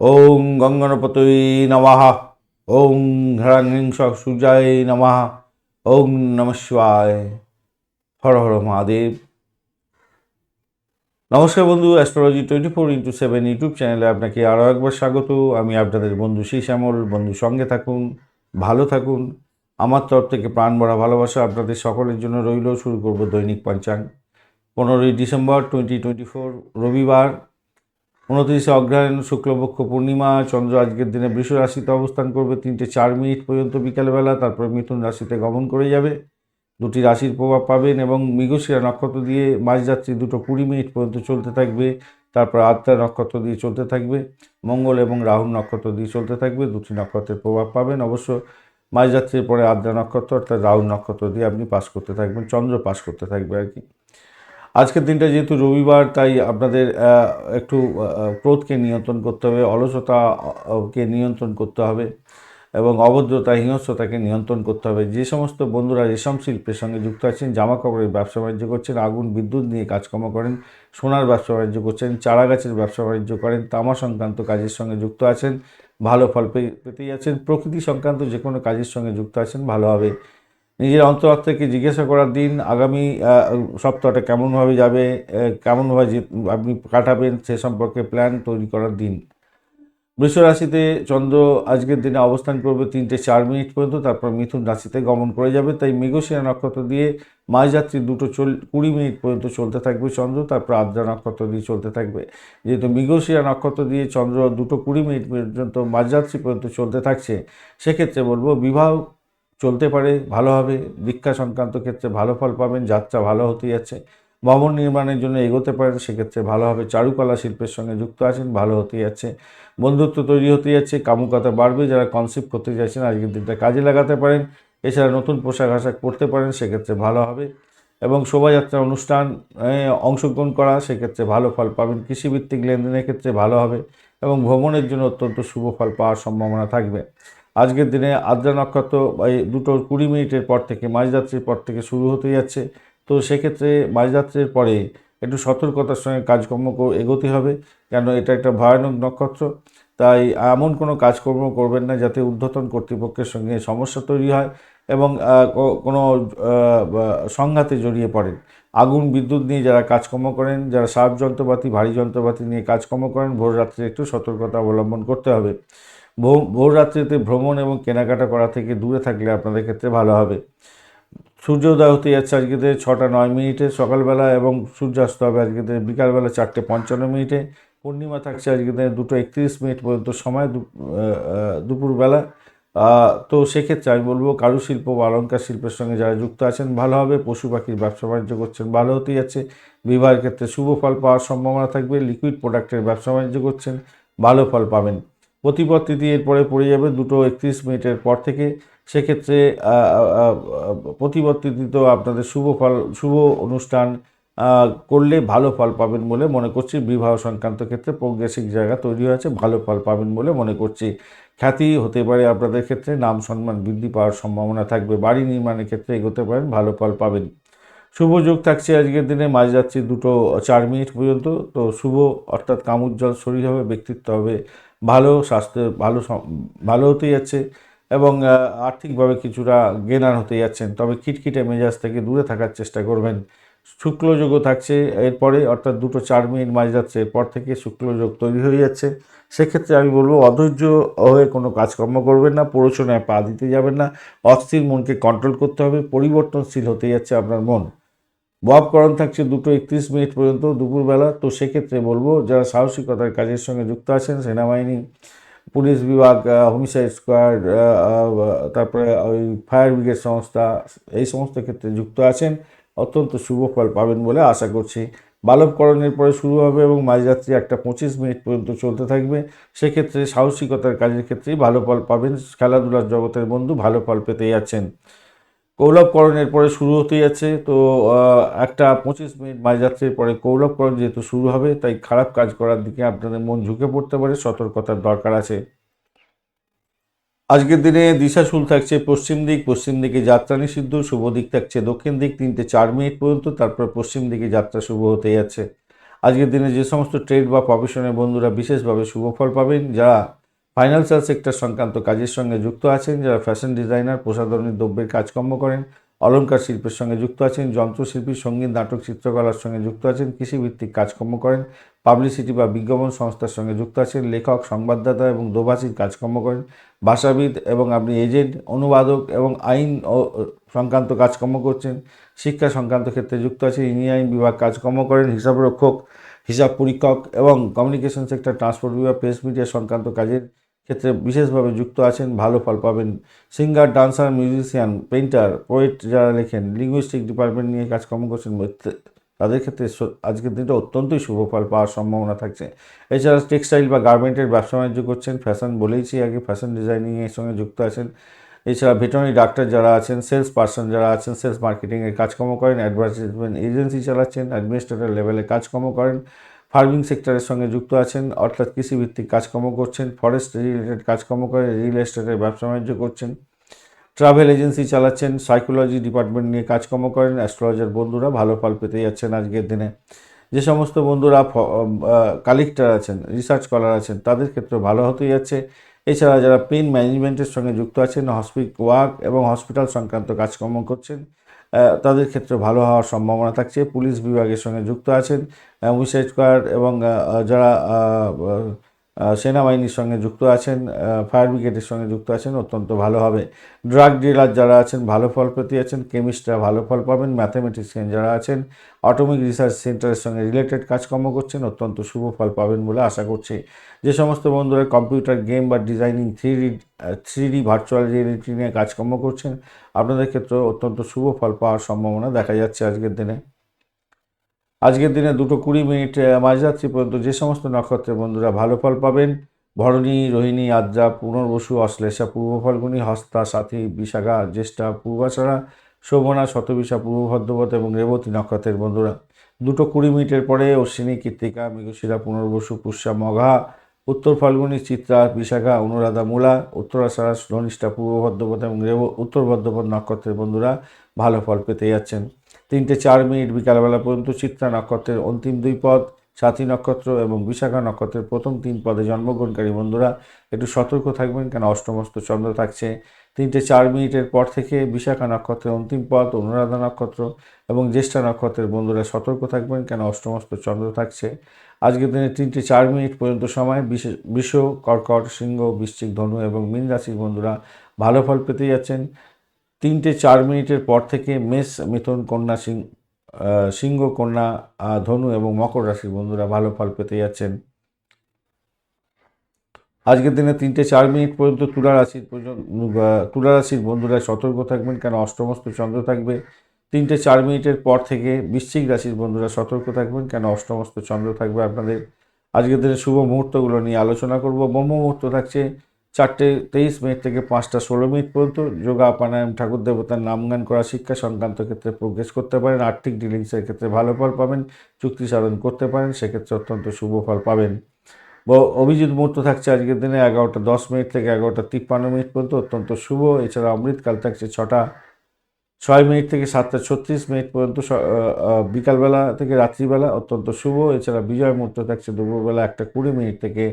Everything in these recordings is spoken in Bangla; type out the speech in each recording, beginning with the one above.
ওং গঙ্গনপতৈ নমঃ। ওং হিরণ্যিংস সূর্যায় নমঃ। ওং নম হর হর মহাদেব। নমস্কার বন্ধু, astrology twenty four into seven YouTube চ্যানেলে আপনাকে আরও একবার স্বাগত। আমি আপনাদের বন্ধু শ্রী শ্যামল। বন্ধু, সঙ্গে থাকুন, ভালো থাকুন। আমার তরফ থেকে প্রাণ ভরা ভালোবাসা আপনাদের সকলের জন্য রইল। শুরু করব দৈনিক পঞ্চাঙ্গ। পনেরোই ডিসেম্বর টোয়েন্টি টোয়েন্টি ফোর, রবিবার। উনত্রিশে অগ্রহায়ণ শুক্লপক্ষ পূর্ণিমা, চন্দ্র আজকের দিনে বৃষ রাশিতে অবস্থান করবে, তিনটে চার মিনিট পর্যন্ত বিকালবেলা, তারপর মিথুন রাশিতে গমন করে যাবে। দুটি রাশির প্রভাব পাবেন এবং মৃগশিরা নক্ষত্র দিয়ে মাঝযাত্রী দুটো কুড়ি মিনিট পর্যন্ত চলতে থাকবে, তারপর আদ্রা নক্ষত্র দিয়ে চলতে থাকবে, মঙ্গল এবং রাহুল নক্ষত্র দিয়ে চলতে থাকবে, দুটি নক্ষত্রের প্রভাব পাবেন। অবশ্য মাঝযাত্রীর পরে আদ্রা নক্ষত্র অর্থাৎ রাহুল নক্ষত্র দিয়ে আপনি পাস করতে থাকবেন, চন্দ্র পাস করতে থাকবে আর কি। আজকের দিনটা যেহেতু রবিবার, তাই আপনাদের একটু ক্রোধকে নিয়ন্ত্রণ করতে হবে, অলসতাকে নিয়ন্ত্রণ করতে হবে এবং অভদ্রতা, হিংস্রতাকে নিয়ন্ত্রণ করতে হবে। যে সমস্ত বন্ধুরা রেশম শিল্পের সঙ্গে যুক্ত আছেন জামা কাপড়ের ব্যবসা বাণিজ্য করছেন, আগুন, বিদ্যুৎ নিয়ে কাজকর্ম করেন, সোনার ব্যবসা বাণিজ্য করছেন, চারা গাছের ব্যবসা বাণিজ্য করেন, তামা সংক্রান্ত কাজের সঙ্গে যুক্ত আছেন, ভালো ফল পেতেই আছেন, প্রকৃতি সংক্রান্ত যে কোনো কাজের সঙ্গে যুক্ত আছেন ভালো হবে নিজের অন্তরাত্মাকে থেকে জিজ্ঞাসা করার দিন আগামী সপ্তাহটা কেমনভাবে যাবে কেমনভাবে আপনি কাটাবেন সে সম্পর্কে প্ল্যান তৈরি করার দিন। বৃষ রাশিতে চন্দ্র আজকের দিনে অবস্থান করবে তিনটে চার মিনিট পর্যন্ত, তারপর মিথুন রাশিতে গমন করে যাবে। তাই মৃগশিরা নক্ষত্র দিয়ে মাঝযাত্রী দুটো চল, কুড়ি মিনিট পর্যন্ত চলতে থাকবে চন্দ্র, তারপর আদ্রা নক্ষত্র দিয়ে চলতে থাকবে। যেহেতু মৃগশিরা নক্ষত্র দিয়ে চন্দ্র দুটো কুড়ি মিনিট পর্যন্ত মাঝযাত্রী পর্যন্ত চলতে থাকছে, সেক্ষেত্রে বলব বিবাহ চলতে পারে, ভালো হবে। দীক্ষা সংক্রান্ত ক্ষেত্রে ভালো ফল পাবেন, যাত্রা ভালো হতে যাচ্ছে। ভবন নির্মাণের জন্য এগোতে পারেন, সেক্ষেত্রে ভালো হবে। চারুকলা শিল্পের সঙ্গে যুক্ত আছেন, ভালো হতে যাচ্ছে। বন্ধুত্ব তৈরি হতে যাচ্ছে কামুকতা বাড়বে, যারা কনসেপ্ট করতে চাইছেন, আজকের দিনটা কাজে লাগাতে পারেন। এছাড়া নতুন পোশাক আশাক পরতে পারেন, সেক্ষেত্রে ভালো হবে। এবং শোভাযাত্রা অনুষ্ঠান অংশগ্রহণ করা, সেক্ষেত্রে ভালো ফল পাবেন। কৃষিভিত্তিক লেনদেনের ক্ষেত্রে ভালো হবে এবং ভ্রমণের জন্য অত্যন্ত শুভ ফল পাওয়ার সম্ভাবনা থাকবে। আজকের দিনে আদ্রা নক্ষত্র এই দুটো কুড়ি মিনিটের পর থেকে মাঝযাত্রীর পর থেকে শুরু হতে যাচ্ছে। তো সেক্ষেত্রে মাঝযাত্রীর পরে একটু সতর্কতার সঙ্গে কাজকর্ম এগোতে হবে, কেন এটা একটা ভয়ানক নক্ষত্র। তাই এমন কোনো কাজকর্ম করবেন না যাতে ঊর্ধ্বতন কর্তৃপক্ষের সঙ্গে সমস্যা তৈরি হয় এবং কোনো সংঘাতে জড়িয়ে পড়েন। আগুন, বিদ্যুৎ নিয়ে যারা কাজকর্ম করেন, যারা সাপ যন্ত্রপাতি, ভারী যন্ত্রপাতি নিয়ে কাজকর্ম করেন ভোর রাত্রে একটু সতর্কতা অবলম্বন করতে হবে। ভো- ভোর রাত্রিতে ভ্রমণ এবং কেনাকাটা করা থেকে দূরে থাকলে আপনাদের ক্ষেত্রে ভালো হবে। সূর্যোদয় হতে যাচ্ছে আজকে ছটা নয় মিনিটে সকালবেলা এবং সূর্যাস্ত হবে আজকে বিকালবেলা চারটে পঞ্চান্ন মিনিটে। পূর্ণিমা থাকছে আজকে দুটো একত্রিশ মিনিট পর্যন্ত সময় দুপুরবেলা। তো সেক্ষেত্রে আমি বলব কারুশিল্প বা অলঙ্কার শিল্পের সঙ্গে যারা যুক্ত আছেন ভালো হবে, পশু পাখির ব্যবসা বাণিজ্য করছেন ভালো হতে যাচ্ছে, বিবাহের ক্ষেত্রে শুভ ফল পাওয়ার সম্ভাবনা থাকবে লিকুইড প্রোডাক্টের ব্যবসা বাণিজ্য করছেন, ভালো ফল পাবেন। প্রতিপদ তিথি এরপরে পড়ে যাবে দুটো একত্রিশ মিনিটের পর থেকে। সেক্ষেত্রে প্রতিপদ তিথিতেও আপনাদের শুভ ফল, শুভ অনুষ্ঠান করলে ভালো ফল পাবেন বলে মনে করছি। বিবাহ সংক্রান্ত ক্ষেত্রে প্রগ্রেসিক জায়গা তৈরি হয়েছে, ভালো ফল পাবেন বলে মনে করছি। খ্যাতি হতে পারে আপনাদের ক্ষেত্রে, নাম সম্মান বৃদ্ধি পাওয়ার সম্ভাবনা থাকবে, বাড়ি নির্মাণের ক্ষেত্রে এগোতে পারেন, ভালো ফল পাবেন। শুভ যোগ থাকছে আজকের দিনে মাঝযাত্রী দুটো চার মিনিট পর্যন্ত। তো শুভ, অর্থাৎ কামুজ্জ্বল শরীর হবে, ব্যক্তিত্ব হবে ভালো স্বাস্থ্য, ভালো ভালো হতে যাচ্ছে এবং আর্থিকভাবে কিছুটা গেনার হতে যাচ্ছেন। তবে খিটখিটে মেজাজ থেকে দূরে থাকার চেষ্টা করবেন। শুক্লযোগও থাকছে এরপরে, অর্থাৎ দুটো চার মিনিট মাঝ যাচ্ছে এরপর থেকে শুক্লযোগ তৈরি হয়ে যাচ্ছে। সেক্ষেত্রে আমি বলব, অধৈর্য হয়ে কোনো কাজকর্ম করবেন না, প্ররোচনায় পা দিতে যাবেন না, অস্থির মনকে কন্ট্রোল করতে হবে, পরিবর্তনশীল হতে যাচ্ছে আপনার মন। ববকরণ থাকছে দুটো একত্রিশ মিনিট পর্যন্ত দুপুরবেলা। তো সেক্ষেত্রে বলব, যারা সাহসিকতার কাজের সঙ্গে যুক্ত আছেন, সেনাবাহিনী, পুলিশ বিভাগ হোমিসাইড স্কোয়াড তারপরে ওই ফায়ার ব্রিগেড সংস্থা, এই সমস্ত ক্ষেত্রে যুক্ত আছেন, অত্যন্ত শুভ ফল পাবেন বলে আশা করছি। বালবকরণের পরে শুরু হবে এবং মাঝরাত্রি একটা পঁচিশ মিনিট পর্যন্ত চলতে থাকবে। সেক্ষেত্রে সাহসিকতার কাজের ক্ষেত্রেই ভালো ফল পাবেন। খেলাধুলার জগতের বন্ধু ভালো ফল পেতে যাচ্ছেন। কৌলভকরণের পরে শুরু হতে যাচ্ছে। তো একটা পঁচিশ মিনিট মাঝযাত্রীর পরে কৌলভকরণ যেহেতু শুরু হবে, তাই খারাপ কাজ করার দিকে আপনাদের মন ঝুঁকে পড়তে পারে, সতর্কতার দরকার আছে। আজকের দিনে দিশাশুল থাকছে পশ্চিম দিক, পশ্চিম দিকে যাত্রা নিষিদ্ধ, শুভ দিক থাকছে দক্ষিণ দিক, তিনটে চার মিনিট পর্যন্ত, তারপর পশ্চিম দিকে যাত্রা শুভ হতে যাচ্ছে। আজকের দিনে যে সমস্ত ট্রেড বা প্রফেশনের বন্ধুরা বিশেষভাবে শুভ ফল পাবেন, যারা ফাইন্যান্সিয়াল সেক্টর সংক্রান্ত কাজের সঙ্গে যুক্ত আছেন যারা ফ্যাশন ডিজাইনার প্রসাধনী দ্রব্যের কাজকর্ম করেন, অলংকার শিল্পের সঙ্গে যুক্ত আছেন, যন্ত্রশিল্পী, সংগীত, নাটক, চিত্রকলার সঙ্গে যুক্ত আছেন, কৃষিভিত্তিক কাজকর্ম করেন পাবলিসিটি বা বিজ্ঞাপন সংস্থার সঙ্গে যুক্ত আছেন, লেখক, সংবাদদাতা এবং দোভাষীর কাজকর্ম করেন, ভাষাবিদ এবং আপনি এজেন্ট অনুবাদক এবং আইন ও সংক্রান্ত কাজকর্ম করছেন, শিক্ষা সংক্রান্ত ক্ষেত্রে যুক্ত আছেন, ইঞ্জিনিয়ারিং বিভাগ কাজকর্ম করেন, হিসাবরক্ষক, হিসাব পরীক্ষক এবং কমিউনিকেশন সেক্টর ট্রান্সপোর্ট বিভাগ প্রেস মিডিয়া সংক্রান্ত কাজের ক্ষেত্রে বিশেষভাবে যুক্ত আছেন, ভালো ফল পাবেন। Singer, dancer, musician, painter, poet যারা লেখেন লিঙ্গুইস্টিক ডিপার্টমেন্ট নিয়ে কাজকর্ম করছেন তাদের ক্ষেত্রে আজকের দিনটা অত্যন্তই শুভ ফল পাওয়ার সম্ভাবনা থাকছে। এছাড়া টেক্সটাইল বা গার্মেন্টের ব্যবসা বাণিজ্য করছেন, ফ্যাশন বলেইছি আগে, ফ্যাশন ডিজাইনিংয়ের সঙ্গে যুক্ত আছেন। এছাড়া ভেটেরিনারি ডাক্তার যারা আছেন, সেলস পার্সন যারা আছেন, সেলস মার্কেটিংয়ের কাজকর্ম করেন, অ্যাডভার্টাইজমেন্ট এজেন্সি চালাচ্ছেন, অ্যাডমিনিস্ট্রেটর লেভেলে কাজকর্ম করেন। ফার্মিং সেক্টরের সঙ্গে যুক্ত আছেন, অর্থাৎ কৃষিভিত্তিক কাজকর্ম করছেন, ফরেস্ট রিলেটেড কাজকর্ম করে রিয়েল এস্টেটের ব্যবসা বাণিজ্য করছেন, ট্রাভেল এজেন্সি চালাচ্ছেন, সাইকোলজি ডিপার্টমেন্ট নিয়ে কাজকর্ম করেন, অ্যাস্ট্রোলজার বন্ধুরা ভালো ফল পেতে যাচ্ছেন আজকের দিনে। যে সমস্ত বন্ধুরা কালেক্টর আছেন, রিসার্চ স্কলার আছেন, তাদের ক্ষেত্রে ভালো হতে যাচ্ছে। এছাড়া যারা পেন ম্যানেজমেন্টের সঙ্গে যুক্ত আছেন হসপিট ওয়ার্ক এবং হসপিটাল সংক্রান্ত কাজকর্ম করছেন তাদের ক্ষেত্রে ভালো হওয়ার সম্ভাবনা থাকছে। পুলিশ বিভাগের সঙ্গে যুক্ত আছেন স্কোয়াড এবং যারা সেনাবাহিনীর সঙ্গে যুক্ত আছেন ফায়ার ব্রিগেডের সঙ্গে যুক্ত আছেন, অত্যন্ত ভালো হবে। ড্রাগ ডিলার যারা আছেন, ভালো ফল পেতে আছেন, কেমিস্টরা ভালো ফল পাবেন ম্যাথামেটিক্সিয়ান যারা আছেন, অটোমিক রিসার্চ সেন্টারের সঙ্গে রিলেটেড কাজকর্ম করছেন, অত্যন্ত শুভ ফল পাবেন বলে আশা করছি। যে সমস্ত বন্ধুরা কম্পিউটার গেম বা designing three three D virtual reality নিয়ে কাজকর্ম করছেন, আপনাদের ক্ষেত্রে অত্যন্ত শুভ ফল পাওয়ার সম্ভাবনা দেখা যাচ্ছে আজকের দিনে। আজকের দিনে দুটো কুড়ি মিনিট মাঝরাত্রি পর্যন্ত যে সমস্ত নক্ষত্রের বন্ধুরা ভালো ফল পাবেন, ভরণী, রোহিণী, আদ্রা পুনর্বসু অশ্লেষা, পূর্ব ফল্গুনী, হস্তা, সাথী, বিশাখা, জ্যেষ্ঠা, পূর্বাশারা, শোভনা, শতবিশা, পূর্ব ভদ্রপথ এবং রেবতী নক্ষত্রের বন্ধুরা। দুটো কুড়ি মিনিটের পরে অশ্বিনী কৃত্তিকা মৃগশিরা পুনর্বসু পুষ্যা, মঘা, উত্তর ফাল্গুনী, চিত্রা, বিশাখা, অনুরাধা মূলা উত্তরাষাঢ়া ধনিষ্ঠা, পূর্ব ভদ্রপথ এবং রেব, উত্তর ভদ্রপথ নক্ষত্রের বন্ধুরা ভালো ফল পেতে যাচ্ছেন। তিনটে চার মিনিট বিকালবেলা পর্যন্ত চিত্রা নক্ষত্রের অন্তিম দুই পদ, সাথী নক্ষত্র এবং বিশাখা নক্ষত্রের প্রথম তিন পদে জন্মগ্রহণকারী বন্ধুরা, একটু সতর্ক থাকবেন কেন অষ্টমস্ত চন্দ্র থাকছে। তিনটে চার মিনিটের পর থেকে বিশাখা নক্ষত্রের অন্তিম পদ, অনুরাধা নক্ষত্র এবং জ্যেষ্ঠা নক্ষত্রের বন্ধুরা সতর্ক থাকবেন কেন অষ্টমস্ত চন্দ্র থাকছে। আজকের দিনে তিনটে চার মিনিট পর্যন্ত সময়, বিশেষ বৃষ, কর্কট, সিংহ, বৃশ্চিক, ধনু এবং মীন রাশির বন্ধুরা ভালো ফল পেতে যাচ্ছেন। তিনটে চার মিনিটের পর থেকে মেষ, মিথুন, কন্যা, সিং সিংহ, কন্যা ধনু এবং মকর রাশির বন্ধুরা ভালো ফল পেতে যাচ্ছেন। আজকের দিনে তিনটে চার মিনিট পর্যন্ত তুলা রাশির তুলা রাশির বন্ধুরা সতর্ক থাকবেন, কেন অষ্টমস্ত চন্দ্র থাকবে। তিনটে চার মিনিটের পর থেকে বৃশ্চিক রাশির বন্ধুরা সতর্ক থাকবেন, কেন অষ্টমস্ত চন্দ্র থাকবে আপনাদের। আজকের দিনে শুভ মুহূর্তগুলো নিয়ে আলোচনা করব। ব্রহ্ম মুহূর্ত থাকছে চারটে তেইশ মিনিট থেকে পাঁচটা ষোলো মিনিট পর্যন্ত যোগা, প্রাণায়াম, ঠাকুর দেবতার নামগান করা, শিক্ষা সংক্রান্ত ক্ষেত্রে প্রোগ্রেস করতে পারেন, আর্থিক ডিলিংসের ক্ষেত্রে ভালো ফল পাবেন, চুক্তি সাধন করতে পারেন, সেক্ষেত্রে অত্যন্ত শুভ ফল পাবেন। অভিজিৎ মুহূর্ত থাকছে আজকের দিনে এগারোটা দশ মিনিট থেকে এগারোটা তিপ্পান্ন মিনিট পর্যন্ত, অত্যন্ত শুভ। এছাড়া অমৃতকাল থাকছে ছটা, ছয় মিনিট থেকে সাতটা ছত্রিশ মিনিট পর্যন্ত বিকালবেলা থেকে রাত্রিবেলা অত্যন্ত শুভ। এছাড়া বিজয় মুহূর্ত থাকছে দুপুরবেলা একটা কুড়ি মিনিট থেকে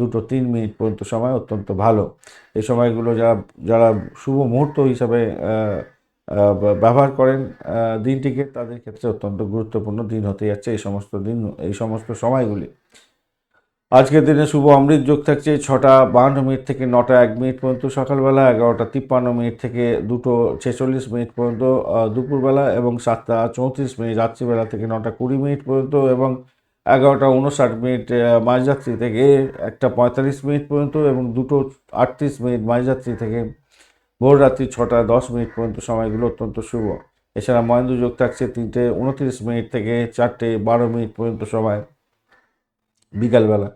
দুটো তিন মিনিট পর্যন্ত সময় অত্যন্ত ভালো। এই সময়গুলো যারা যারা শুভ মুহূর্ত হিসাবে ব্যবহার করেন দিনটিকে, তাদের ক্ষেত্রে অত্যন্ত গুরুত্বপূর্ণ দিন হতে যাচ্ছে এই সমস্ত দিন, এই সমস্ত সময়গুলি। আজকের দিনে শুভ অমৃত যোগ থাকছে ছটা বাহান্ন মিনিট থেকে নটা এক মিনিট পর্যন্ত সকালবেলা, এগারোটা তিপ্পান্ন মিনিট থেকে দুটো ছেচল্লিশ মিনিট পর্যন্ত দুপুরবেলা এবং সাতটা চৌত্রিশ মিনিট রাত্রিবেলা থেকে নটা কুড়ি মিনিট পর্যন্ত এবং এগারোটা উনষাট মিনিট আহ, মাঝরাত্রি থেকে একটা পঁয়তাল্লিশ মিনিট পর্যন্ত এবং দুটো আটত্রিশ মিনিট মাঝরাত্রি থেকে ভোর রাত্রি ছটা দশ মিনিট পর্যন্ত সময়গুলো অত্যন্ত শুভ। এছাড়া মহেন্দ্র যোগ থাকছে তিনটে উনত্রিশ মিনিট থেকে চারটে বারো মিনিট পর্যন্ত সময় বিকালবেলা।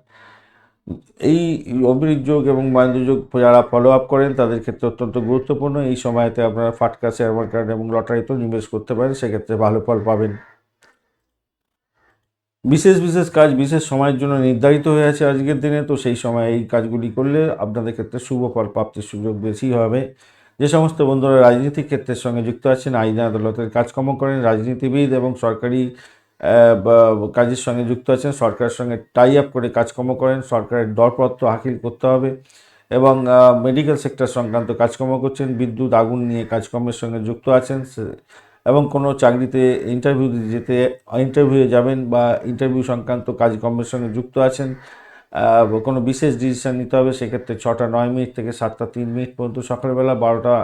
এই অমৃত যোগ এবং মহেন্দ্র যোগ যারা ফলো আপ করেন তাদের ক্ষেত্রে অত্যন্ত গুরুত্বপূর্ণ। এই সময়তে আপনারা ফাটকা শেয়ার মার্কেট এবং লটারিতেও নিবেশ করতে পারেন সেক্ষেত্রে ভালো ফল পাবেন। বিশেষ বিশেষ কাজ, বিশেষ সময়ের জন্য নির্ধারিত হয়ে আছে আজকের দিনে। তো সেই সময় এই কাজগুলি করলে আপনাদের ক্ষেত্রে শুভ ফল প্রাপ্তির সুযোগ বেশি হবে। যে সমস্ত বন্ধুরা রাজনীতিক ক্ষেত্রের সঙ্গে যুক্ত আছেন, আইন আদালতের কাজকর্ম করেন, রাজনীতিবিদ এবং সরকারি কাজের সঙ্গে যুক্ত আছেন, সরকারের সঙ্গে টাই আপ করে কাজকর্ম করেন, সরকারের দরপত্র হাসিল করতে হবে এবং মেডিকেল সেক্টর সংক্রান্ত কাজকর্ম করছেন, বিদ্যুৎ, আগুন নিয়ে কাজকর্মের সঙ্গে যুক্ত আছেন এবং কোনো চাকরিতে ইন্টারভিউ যেতে ইন্টারভিউয়ে যাবেন বা ইন্টারভিউ সংক্রান্ত কাজকর্মের সঙ্গে যুক্ত আছেন কোনো বিশেষ ডিসিশন নিতে হবে, সেক্ষেত্রে ছটা নয় মিনিট থেকে সাতটা তিন মিনিট পর্যন্ত সকালবেলা বারোটা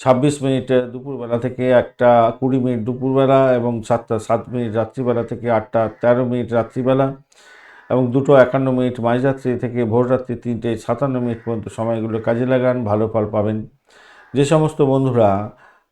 ছাব্বিশ মিনিট দুপুরবেলা থেকে একটা কুড়ি মিনিট দুপুরবেলা এবং সাতটা সাত মিনিট রাত্রিবেলা থেকে আটটা তেরো মিনিট রাত্রিবেলা এবং দুটো একান্ন মিনিট মাঝরাত্রি থেকে ভোররাত্রি তিনটে সাতান্ন মিনিট পর্যন্ত সময়গুলো কাজে লাগান, ভালো ফল পাবেন। যে সমস্ত বন্ধুরা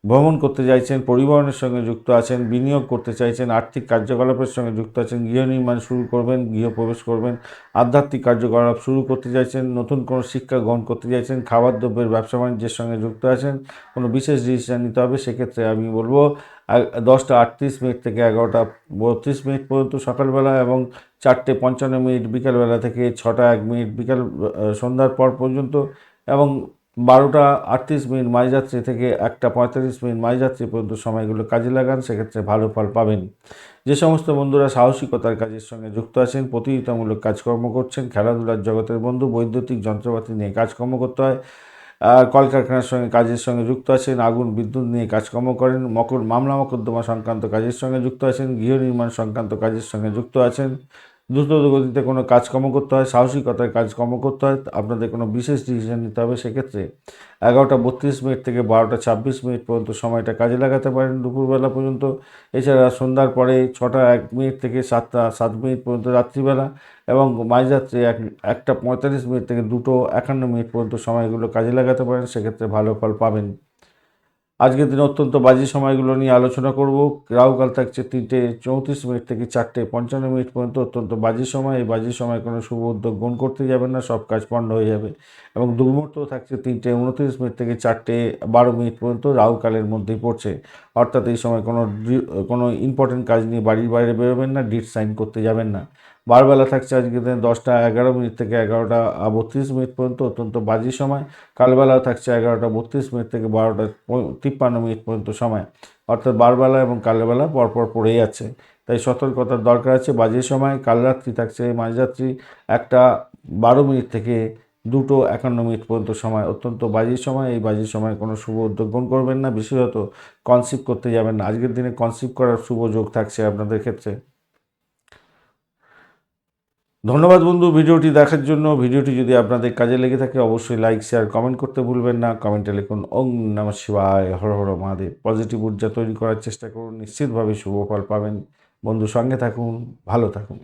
ভ্রমণ করতে চাইছেন, পরিবহনের সঙ্গে যুক্ত আছেন, বিনিয়োগ করতে চাইছেন, আর্থিক কার্যকলাপের সঙ্গে যুক্ত আছেন, গৃহ নির্মাণ শুরু করবেন, গৃহপ্রবেশ করবেন, আধ্যাত্মিক কার্যকলাপ শুরু করতে চাইছেন, নতুন কোনো শিক্ষা গ্রহণ করতে চাইছেন খাবার দ্রব্যের ব্যবসা বাণিজ্যের সঙ্গে যুক্ত আছেন, কোনো বিশেষ ডিসিশন নিতে হবে, সেক্ষেত্রে আমি বলব দশটা আটত্রিশ মিনিট থেকে এগারোটা বত্রিশ মিনিট পর্যন্ত সকালবেলা এবং চারটে পঞ্চান্ন মিনিট বিকালবেলা থেকে ছটা এক মিনিট বিকাল সন্ধ্যার পর পর্যন্ত এবং বারোটা আটত্রিশ মিনিট মাঝরাত্রি থেকে একটা পঁয়তাল্লিশ মিনিট মাঝরাত্রি পর্যন্ত সময়গুলো কাজে লাগান, সেক্ষেত্রে ভালো ফল পাবেন। যে সমস্ত বন্ধুরা সাহসিকতার কাজের সঙ্গে যুক্ত আছেন, প্রতিযোগিতামূলক কাজকর্ম করছেন, খেলাধুলার জগতের বন্ধু, বৈদ্যুতিক যন্ত্রপাতি নিয়ে কাজকর্ম করতে হয় কলকারখানার সঙ্গে কাজের সঙ্গে যুক্ত আছেন, আগুন, বিদ্যুৎ নিয়ে কাজকর্ম করেন, মকর, মামলা মকদ্দমা সংক্রান্ত কাজের সঙ্গে যুক্ত আছেন, গৃহ নির্মাণ সংক্রান্ত কাজের সঙ্গে যুক্ত আছেন দ্রুত গতিতে কোনো কাজকর্ম করতে হয়, সাহসিকতায় কাজকর্ম করতে হয়, আপনাদের কোনো বিশেষ ডিসিশন নিতে হবে, সেক্ষেত্রে এগারোটা বত্রিশ মিনিট থেকে বারোটা ছাব্বিশ মিনিট পর্যন্ত সময়টা কাজে লাগাতে পারেন দুপুরবেলা পর্যন্ত। এছাড়া সন্ধ্যার পরে ছটা এক মিনিট থেকে সাতটা সাত মিনিট পর্যন্ত রাত্রিবেলা এবং মাঝরাত্রে এক, একটা পঁয়তাল্লিশ মিনিট থেকে দুটো একান্ন মিনিট পর্যন্ত সময়গুলো কাজে লাগাতে পারেন, সেক্ষেত্রে ভালো ফল পাবেন। আজকের দিনে অত্যন্ত বাজে সময়গুলো নিয়ে আলোচনা করব। রাহুকাল থাকছে তিনটে চৌত্রিশ মিনিট থেকে চারটে পঞ্চান্ন মিনিট পর্যন্ত অত্যন্ত বাজে সময়। এই বাজে সময় কোনো শুভ উদ্যোগ গ্রহণ করতে যাবেন না, সব কাজ পণ্ড হয়ে যাবে। এবং দুর্মূর্ত থাকছে তিনটে উনত্রিশ মিনিট থেকে চারটে বারো মিনিট পর্যন্ত রাহুকালের মধ্যেই পড়ছে। অর্থাৎ এই সময় কোনো কোনো ইম্পর্টেন্ট কাজ নিয়ে বাড়ির বাইরে বেরোবেন না ডিট সাইন করতে যাবেন না। বারবেলা থাকছে আজকে দিনে দশটা এগারো মিনিট থেকে এগারোটা বত্রিশ মিনিট পর্যন্ত, অত্যন্ত বাজে সময়। কালবেলাও থাকছে এগারোটা বত্রিশ মিনিট থেকে বারোটা তিপ্পান্ন মিনিট পর্যন্ত সময়। অর্থাৎ বারবেলা এবং কালবেলা পরপর পড়ে যাচ্ছে। তাই সতর্কতার দরকার আছে, বাজে সময়। কাল রাত্রি থাকছে মাঝরাত্রি একটা বারো মিনিট থেকে দুটো একান্ন মিনিট পর্যন্ত সময়, অত্যন্ত বাজে সময়। এই বাজে সময় কোনো শুভ উদ্যোগ গ্রহণ করবেন না। বিশেষত কনসিভ করতে যাবেন না। আজকের দিনে কনসিভ করার শুভ যোগ থাকছে আপনাদের ক্ষেত্রে। ধন্যবাদ বন্ধু ভিডিওটি দেখার জন্য। ভিডিওটি যদি আপনাদের কাজে লেগে থাকে, অবশ্যই লাইক শেয়ার কমেন্ট করতে ভুলবেন না। কমেন্টে লিখুন, ওং নমঃ শিবায়, হর হর মহাদেব। পজিটিভ ঊর্জা তৈরি করার চেষ্টা করুন। নিশ্চিতভাবে শুভ ফল পাবেন। বন্ধু সঙ্গে থাকুন, ভালো থাকুন।